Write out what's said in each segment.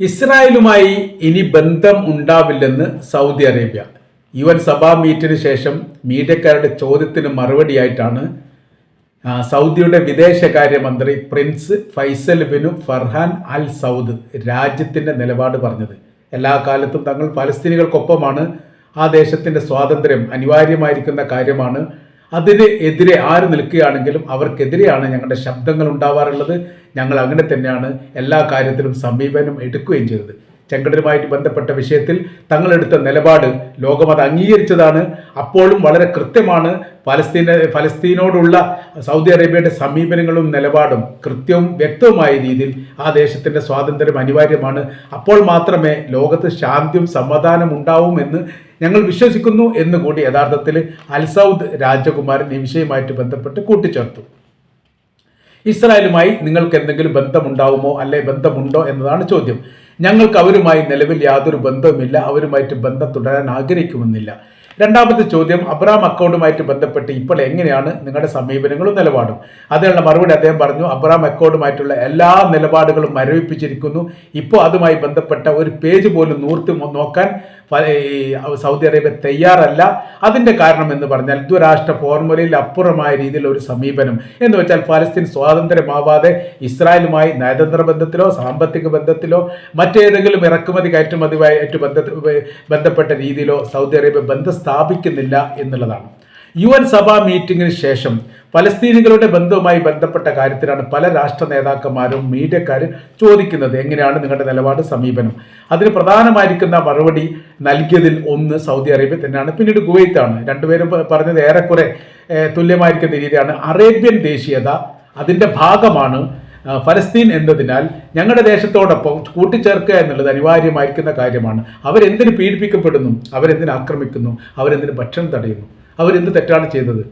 ഇസ്രായേലുമായി ഇനി ബന്ധം ഉണ്ടാവില്ലെന്ന് സൗദി അറേബ്യ. യു എൻ സഭാ മീറ്റിന് ശേഷം മീഡിയക്കാരുടെ ചോദ്യത്തിന് മറുപടിയായിട്ടാണ് സൗദിയുടെ വിദേശകാര്യമന്ത്രി prince Faisal bin Farhan Al Saud രാജ്യത്തിന്റെ നിലപാട് പറഞ്ഞത്. എല്ലാ കാലത്തും തങ്ങൾ പലസ്തീനികൾക്കൊപ്പമാണ് ആ ദേശത്തിന്റെ സ്വാതന്ത്ര്യം അനിവാര്യമായിരിക്കുന്ന കാര്യമാണ് അതിന് എതിരെ ആര് നിൽക്കുകയാണെങ്കിലും അവർക്കെതിരെയാണ് ഞങ്ങളുടെ ശബ്ദങ്ങൾ ഉണ്ടാവാറുള്ളത്. ഞങ്ങൾ അങ്ങനെ തന്നെയാണ് എല്ലാ കാര്യത്തിലും സമീപനം എടുക്കുകയും ചെയ്തത്. ചെങ്കടലുമായിട്ട് ബന്ധപ്പെട്ട വിഷയത്തിൽ തങ്ങളെടുത്ത നിലപാട് ലോകം അത് അംഗീകരിച്ചതാണ്. അപ്പോഴും വളരെ കൃത്യമാണ്. ഫലസ്തീന ഫലസ്തീനോടുള്ള സൗദി അറേബ്യയുടെ സമീപനങ്ങളും നിലപാടും കൃത്യവും വ്യക്തവുമായ രീതിയിൽ ആ ദേശത്തിന്റെ സ്വാതന്ത്ര്യം അനിവാര്യമാണ്. അപ്പോൾ മാത്രമേ ലോകത്ത് ശാന്തിയും സമാധാനം ഉണ്ടാവും എന്ന് ഞങ്ങൾ വിശ്വസിക്കുന്നു എന്ന് കൂടി യഥാർത്ഥത്തിൽ അൽസൗദ് രാജകുമാരൻ ഈ വിഷയവുമായിട്ട് ബന്ധപ്പെട്ട് കൂട്ടിച്ചേർത്തു. ഇസ്രായേലുമായി നിങ്ങൾക്ക് എന്തെങ്കിലും ബന്ധമുണ്ടാവുമോ അല്ലെ ബന്ധമുണ്ടോ എന്നതാണ് ചോദ്യം. ഞങ്ങൾക്ക് അവരുമായി നിലവിൽ യാതൊരു ബന്ധവുമില്ല അവരുമായിട്ട് ബന്ധം തുടരാൻ ആഗ്രഹിക്കുമെന്നില്ല. രണ്ടാമത്തെ ചോദ്യം അബ്രാം അക്കൗണ്ടുമായിട്ട് ബന്ധപ്പെട്ട് ഇപ്പോൾ എങ്ങനെയാണ് നിങ്ങളുടെ സമീപനങ്ങളും നിലപാടും? അതിനുള്ള മറുപടി അദ്ദേഹം പറഞ്ഞു അബ്രാം അക്കൗണ്ടുമായിട്ടുള്ള എല്ലാ നിലപാടുകളും മരവിപ്പിച്ചിരിക്കുന്നു. ഇപ്പോൾ അതുമായി ബന്ധപ്പെട്ട ഒരു പേജ് പോലും നൂർത്തി നോക്കാൻ ഈ സൗദി അറേബ്യ തയ്യാറല്ല. അതിന്റെ കാരണം എന്ന് പറഞ്ഞാൽ ദ്വരാഷ്ട്ര ഫോർമുലയിൽ അപ്പുറമായ രീതിയിലുള്ള ഒരു സമീപനം. എന്ന് വെച്ചാൽ ഫലസ്തീൻ സ്വാതന്ത്ര്യമാവാതെ ഇസ്രായേലുമായി നയതന്ത്ര ബന്ധത്തിലോ സാമ്പത്തിക ബന്ധത്തിലോ മറ്റേതെങ്കിലും ഇറക്കുമതി ബന്ധ ബന്ധപ്പെട്ട രീതിയിലോ സൗദി അറേബ്യ ബന്ധം സ്ഥാപിക്കുന്നില്ല എന്നുള്ളതാണ്. യു എൻ സഭാ മീറ്റിംഗിന് ശേഷം പലസ്തീനികളുടെ ബന്ധവുമായി ബന്ധപ്പെട്ട കാര്യത്തിലാണ് പല രാഷ്ട്ര നേതാക്കന്മാരും മീഡിയക്കാരും ചോദിക്കുന്നത്. എങ്ങനെയാണ് നിങ്ങളുടെ നിലപാട് സമീപനം? അതിന് പ്രധാനമായിരിക്കുന്ന മറുപടി നൽകിയതിൽ ഒന്ന് സൗദി അറേബ്യ തന്നെയാണ് പിന്നീട് കുവൈത്താണ്. രണ്ടുപേരും പറഞ്ഞത് ഏറെക്കുറെ തുല്യമായിരിക്കുന്ന രീതിയാണ്. അറേബ്യൻ ദേശീയത അതിന്റെ ഭാഗമാണ് ഫലസ്തീൻ എന്നതിനാൽ ഞങ്ങളുടെ ദേശത്തോടൊപ്പം കൂട്ടിച്ചേർക്കുക എന്നുള്ളത് അനിവാര്യമായിരിക്കുന്ന കാര്യമാണ്. അവരെന്തിന് പീഡിപ്പിക്കപ്പെടുന്നു? അവരെന്തിന് ആക്രമിക്കുന്നു? അവരെന്തിന് ഭക്ഷണം തടയുന്നു? അവരെന്ത് തെറ്റാണ് ചെയ്തത്?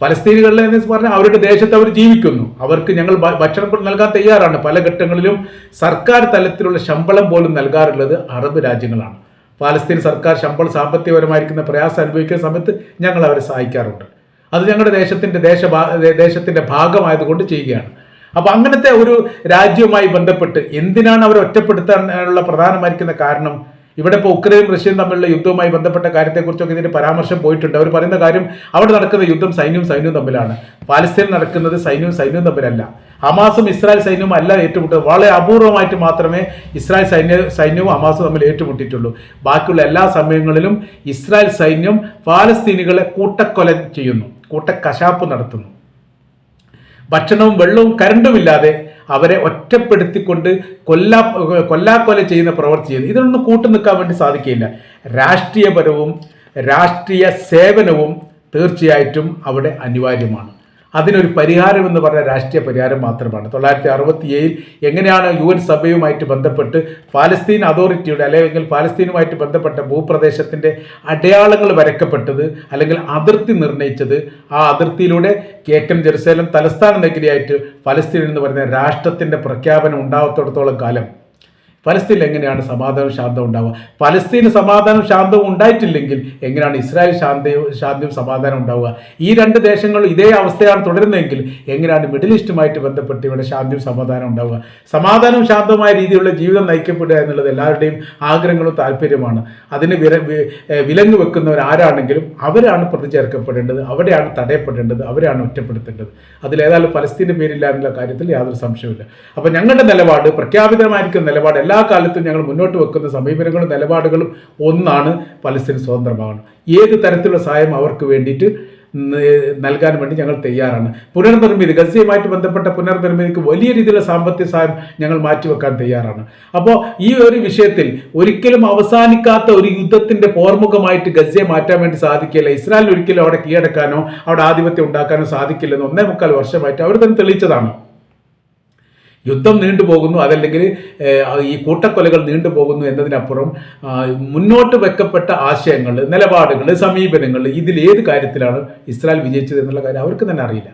ഫലസ്തീനികളിലെ എന്ന് പറഞ്ഞാൽ അവരുടെ ദേശത്ത് അവർ ജീവിക്കുന്നു. അവർക്ക് ഞങ്ങൾ ഭക്ഷണം നൽകാൻ തയ്യാറാണ്. പല ഘട്ടങ്ങളിലും സർക്കാർ തലത്തിലുള്ള ശമ്പളം പോലും നൽകാറുള്ളത് അറബ് രാജ്യങ്ങളാണ്. ഫലസ്തീൻ സർക്കാർ ശമ്പളം സാമ്പത്തികപരമായിരിക്കുന്ന പ്രയാസം അനുഭവിക്കുന്ന സമയത്ത് ഞങ്ങൾ അവരെ സഹായിക്കാറുണ്ട്. അത് ഞങ്ങളുടെ ദേശത്തിന്റെ ദേശ ദേശത്തിന്റെ ഭാഗമായതുകൊണ്ട് ചെയ്യുകയാണ്. അപ്പോൾ അങ്ങനത്തെ ഒരു രാജ്യവുമായി ബന്ധപ്പെട്ട് എന്തിനാണ് അവർ ഒറ്റപ്പെടുത്താനുള്ള പ്രധാനമായിരിക്കുന്ന കാരണം ഇവിടെ ഇപ്പോൾ ഉക്രൈനും റഷ്യയും തമ്മിലുള്ള യുദ്ധവുമായി ബന്ധപ്പെട്ട കാര്യത്തെക്കുറിച്ചൊക്കെ ഇതിന്റെ പരാമർശം പോയിട്ടുണ്ട്. അവർ പറയുന്ന കാര്യം അവിടെ നടക്കുന്ന യുദ്ധം സൈന്യവും സൈന്യവും തമ്മിലാണ്. പാലസ്തീൻ നടക്കുന്നത് സൈന്യവും സൈന്യവും തമ്മിലല്ല. ഹമാസും ഇസ്രായേൽ സൈന്യവും അല്ല ഏറ്റുമുട്ടുന്നത്. വളരെ അപൂർവമായിട്ട് മാത്രമേ ഇസ്രായേൽ സൈന്യ സൈന്യവും ഹമാസും തമ്മിൽ ഏറ്റുമുട്ടിയിട്ടുള്ളൂ. ബാക്കിയുള്ള എല്ലാ സമയങ്ങളിലും ഇസ്രായേൽ സൈന്യം പാലസ്തീനികളെ കൂട്ടക്കൊല ചെയ്യുന്നു. കൂട്ടക്കശാപ്പ് നടത്തുന്നു. ഭക്ഷണവും വെള്ളവും കരണ്ടുമില്ലാതെ അവരെ ഒറ്റപ്പെടുത്തിക്കൊണ്ട് കൊല്ലാ കൊല്ലാക്കൊല ചെയ്യുന്ന പ്രവർത്തി ചെയ്യുന്നു. ഇതിനൊന്നും കൂട്ടു നിൽക്കാൻ വേണ്ടി സാധിക്കില്ല രാഷ്ട്രീയപരവും രാഷ്ട്രീയ സേവനവും തീർച്ചയായിട്ടും അവിടെ അനിവാര്യമാണ്. അതിനൊരു പരിഹാരം എന്ന് പറഞ്ഞ രാഷ്ട്രീയ പരിഹാരം മാത്രമാണ്. തൊള്ളായിരത്തി അറുപത്തി ഏഴിൽ എങ്ങനെയാണ് യു എൻ സഭയുമായിട്ട് ബന്ധപ്പെട്ട് പാലസ്തീൻ അതോറിറ്റിയുടെ അല്ലെങ്കിൽ പാലസ്തീനുമായിട്ട് ബന്ധപ്പെട്ട ഭൂപ്രദേശത്തിന്റെ അടയാളങ്ങൾ വരക്കപ്പെട്ടത് അല്ലെങ്കിൽ അതിർത്തി നിർണയിച്ചത് ആ അതിർത്തിയിലൂടെ കേക്കൻ ജെറുസലേം തലസ്ഥാന നഗരിയായിട്ട് പലസ്തീൻ എന്ന് പറയുന്ന രാഷ്ട്രത്തിന്റെ പ്രഖ്യാപനം ഉണ്ടാകത്തോടത്തോളം കാലം ഫലസ്തീനിൽ എങ്ങനെയാണ് സമാധാനം ശാന്തം ഉണ്ടാവുക? ഫലസ്തീന് സമാധാനം ശാന്തവും ഉണ്ടായിട്ടില്ലെങ്കിൽ എങ്ങനെയാണ് ഇസ്രായേൽ ശാന്തയും ശാന്തിയും സമാധാനം ഉണ്ടാവുക? ഈ രണ്ട് ദേശങ്ങളും ഇതേ അവസ്ഥയാണ് തുടരുന്നതെങ്കിൽ എങ്ങനെയാണ് മിഡിൽ ഈസ്റ്റുമായിട്ട് ബന്ധപ്പെട്ട് ഇവിടെ ശാന്തിയും സമാധാനം ഉണ്ടാവുക? സമാധാനവും ശാന്തവുമായ രീതിയിലുള്ള ജീവിതം നയിക്കപ്പെടുക എന്നുള്ളത് എല്ലാവരുടെയും ആഗ്രഹങ്ങളും താല്പര്യമാണ് അതിന് വില വി- ഏ, വിലങ്ങ് വെക്കുന്നവർ ആരാണെങ്കിലും അവരാണ് പ്രതി ചേർക്കപ്പെടേണ്ടത് അവിടെയാണ് തടയപ്പെടേണ്ടത് അവരാണ് ഒറ്റപ്പെടുത്തേണ്ടത്. അതിലേതായാലും ഫലസ്തീന്റെ പേരില്ല എന്നുള്ള കാര്യത്തിൽ യാതൊരു സംശയമില്ല അപ്പോൾ ഞങ്ങളുടെ നിലപാട് പ്രഖ്യാപിതമായിരിക്കുന്ന നിലപാട് എല്ലാ കാലത്തും ഞങ്ങൾ മുന്നോട്ട് വെക്കുന്ന സമീപനങ്ങളും നിലപാടുകളും ഒന്നാണ് പലസ്തീൻ സ്വതന്ത്രമാകണം ഏത് തരത്തിലുള്ള സഹായം അവർക്ക് വേണ്ടിയിട്ട് നൽകാൻ വേണ്ടി ഞങ്ങൾ തയ്യാറാണ്. പുനർനിർമ്മിതി ഗസയുമായിട്ട് ബന്ധപ്പെട്ട പുനർനിർമ്മിതിക്ക് വലിയ രീതിയിലുള്ള സാമ്പത്തിക സഹായം ഞങ്ങൾ മാറ്റിവെക്കാൻ തയ്യാറാണ്. അപ്പോൾ ഈ ഒരു വിഷയത്തിൽ ഒരിക്കലും അവസാനിക്കാത്ത ഒരു യുദ്ധത്തിന്റെ പോർമുഖമായിട്ട് ഗസയെ മാറ്റാൻ വേണ്ടി സാധിക്കില്ല. ഇസ്രായേൽ ഒരിക്കലും അവിടെ കീഴടക്കാനോ അവിടെ ആധിപത്യം ഉണ്ടാക്കാനോ സാധിക്കില്ലെന്ന് ഒന്നേ മുക്കാൽ വർഷമായിട്ട് അവർ തന്നെ തെളിയിച്ചതാണ്. യുദ്ധം നീണ്ടുപോകുന്നു അതല്ലെങ്കിൽ ഈ കൂട്ടക്കൊലകൾ നീണ്ടുപോകുന്നു എന്നതിനപ്പുറം മുന്നോട്ട് വെക്കപ്പെട്ട ആശയങ്ങൾ നിലപാടുകൾ സമീപനങ്ങൾ ഇതിൽ ഏത് കാര്യത്തിലാണ് ഇസ്രായേൽ വിജയിച്ചത് എന്നുള്ള കാര്യം അവർക്ക് തന്നെ അറിയില്ല.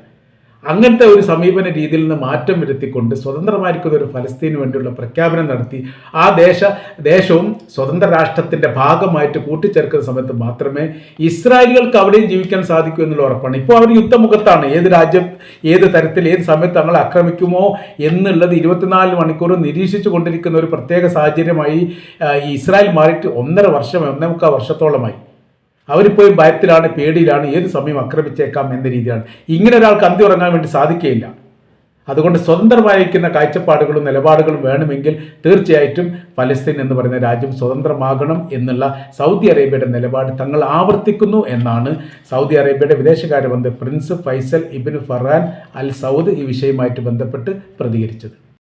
അങ്ങനത്തെ ഒരു സമീപന രീതിയിൽ നിന്ന് മാറ്റം വരുത്തിക്കൊണ്ട് സ്വതന്ത്രമായിരിക്കുന്ന ഒരു ഫലസ്തീന് വേണ്ടിയുള്ള പ്രഖ്യാപനം നടത്തി ആ ദേശ ദേശവും സ്വതന്ത്ര രാഷ്ട്രത്തിന്റെ ഭാഗമായിട്ട് കൂട്ടിച്ചേർക്കുന്ന സമയത്ത് മാത്രമേ ഇസ്രായേലികൾക്ക് അവിടെയും ജീവിക്കാൻ സാധിക്കൂ എന്നുള്ള ഉറപ്പാണ്. ഇപ്പോൾ അവർ യുദ്ധമുഖത്താണ്. ഏത് രാജ്യം ഏത് തരത്തിൽ ഏത് സമയത്ത് തങ്ങളെ ആക്രമിക്കുമോ എന്നുള്ളത് ഇരുപത്തിനാല് മണിക്കൂർ നിരീക്ഷിച്ചു കൊണ്ടിരിക്കുന്ന ഒരു പ്രത്യേക സാഹചര്യമായി ഇസ്രായേൽ മാറിയിട്ട് ഒന്നര വർഷം ഒന്നേ മുക്കാൽ വർഷത്തോളമായി. അവരിപ്പോഴും ഭയത്തിലാണ് പേടിയിലാണ് ഏത് സമയം ആക്രമിച്ചേക്കാം എന്ന രീതിയാണ്. ഇങ്ങനെ ഒരാൾക്ക് അന്തി ഉറങ്ങാൻ വേണ്ടി സാധിക്കുകയില്ല. അതുകൊണ്ട് സ്വതന്ത്രമായിരിക്കുന്ന കാഴ്ചപ്പാടുകളും നിലപാടുകളും വേണമെങ്കിൽ തീർച്ചയായിട്ടും ഫലസ്തീൻ എന്ന് പറയുന്ന രാജ്യം സ്വതന്ത്രമാകണം എന്നുള്ള സൗദി അറേബ്യയുടെ നിലപാട് തങ്ങൾ ആവർത്തിക്കുന്നു എന്നാണ് സൗദി അറേബ്യയുടെ വിദേശകാര്യമന്ത്രി prince Faisal ibn Farhan Al Saud ഈ വിഷയവുമായിട്ട് ബന്ധപ്പെട്ട് പ്രതികരിച്ചത്.